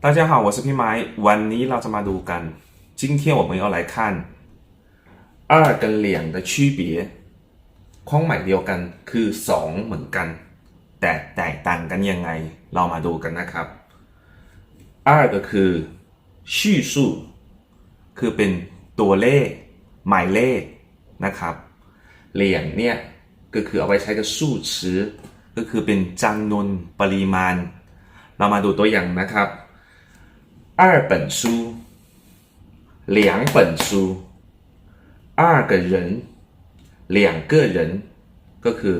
大家好，我是พี่ไม้วันนี้เราจะมาดูกัน今天我们要来看二跟两的区别ความหมายเดียวกันคือสองเหมือนกัน แต่แตกต่างกันยังไง เรามาดูกันนะครับ二ก็คือ叙述คือเป็นตัวเลข หมายเลขนะครับเหลี่ยงเนี่ยก็คือเอาไว้ใช้กับสู้ชื่อก็คือเป็นจำนวนปริมาณ เรามาดูตัวอย่างนะครับ 二本书两本书二个人两个人ก็คือ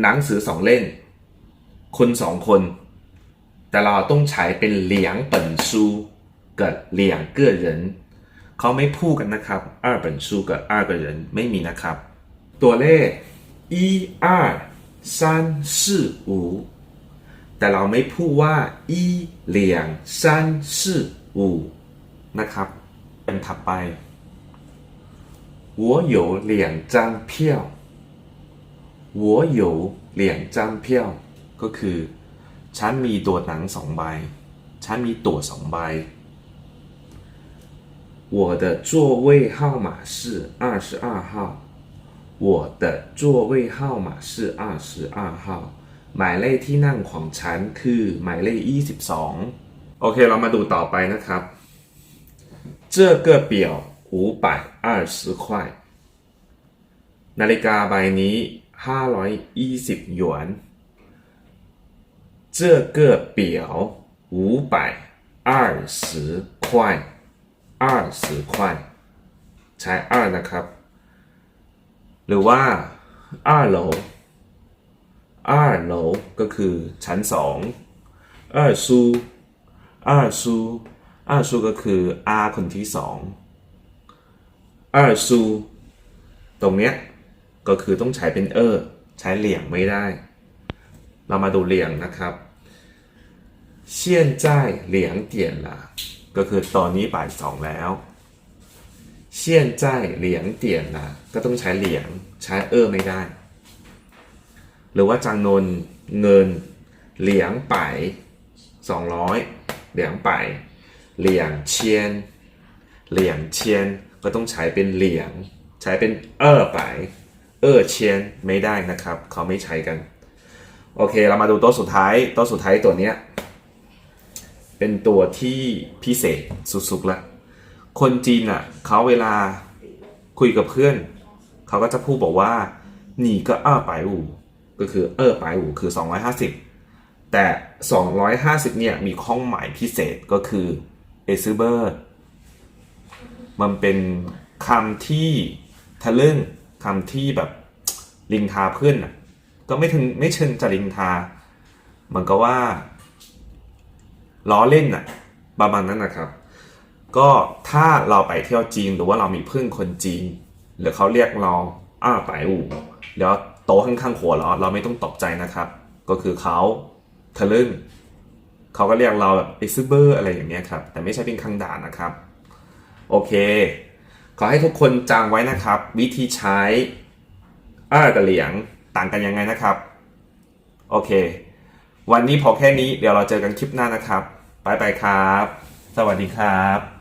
หนังสือสองเล่มคนสองคน แต่เราต้องใช้เป็นเหลียงเปิ่นซูกับเหลียงเก้อเหรินเขาไม่พูดกันนะครับ二本书กับ二个人ไม่มีนะครับ ตัวเลข一二三四五 แต่เราไม่พูดว่า一两三四五นะครับ เป็นถัดไป我有两张票我有两张票ก็คือ ฉันมีตัวหนังสองใบ ฉันมีตั๋วสองใบ我的座位号码是二十二号我的座位号码是二十二号 หมายเลขที่นั่งของฉันคือหมายเลข22 โอเค เรามาดูต่อไปนะครับ这个表五百二十块นาฬิกาใบนี้ 520หยวน这个表五百二十块二十块ใช้二นะครับ หรือว่า二楼 二楼ก็คือชั้นสอง二书二书二书ก็คืออาคนที่สอง二书ตรงเนี้ยก็คือต้องใช้เป็นเออ ใช้เหลี่ยงไม่ได้ เรามาดูเหลี่ยงนะครับ现在两点了ก็คือตอนนี้บ่ายสองแล้ว现在两点了ก็ต้องใช้เหลี่ยง ใช้เออไม่ได้ หรือว่าจำนนเงิน เหลียงไปสองร้อยเหลียงไปเหลียงเชียน เหลียงเชียนก็ต้องใช้เป็นเหลียง ใช้เป็นเออไปเออเชียนไม่ได้นะครับ เขาไม่ใช้กัน โอเคเรามาดูตัวสุดท้ายตัวสุดท้ายตัวเนี้ยเป็นตัวที่พิเศษสุดๆละคนจีนอะเขาเวลาคุยกับเพื่อน เขาก็จะพูดบอกว่าหนีก็อ้าไปอู่ ก็คือเออไปอูคือ 250 แต่ 250 เนี่ยมีข้องหมายพิเศษก็คือเอซูเบอร์มันเป็นคำที่ทะลึ่งคำที่แบบลิงทาเพื่อนอะก็ไม่ถึงไม่เชิงจะลิงทา มันก็ว่า ล้อเล่นน่ะประมาณนั้นนะครับ ก็ถ้าเราไปเที่ยวจีนหรือว่าเรามีเพื่อนคนจีน หรือเขาเรียกเราอ้าไปอู่แล้ว โตะข้างๆหัวเราเราไม่ต้องตกใจนะครับ ก็คือเขาทะลึ่งเขาก็เรียกเราแบบไอซูเบอร์อะไรอย่างเงี้ยครับ แต่ไม่ใช่เป็นคำด่านะครับ โอเค ขอให้ทุกคนจำไว้นะครับ วิธีใช้อ้ากับเหลียงต่างกันยังไงนะครับ โอเค วันนี้พอแค่นี้เดี๋ยวเราเจอกันคลิปหน้านะครับบายบายครับ สวัสดีครับ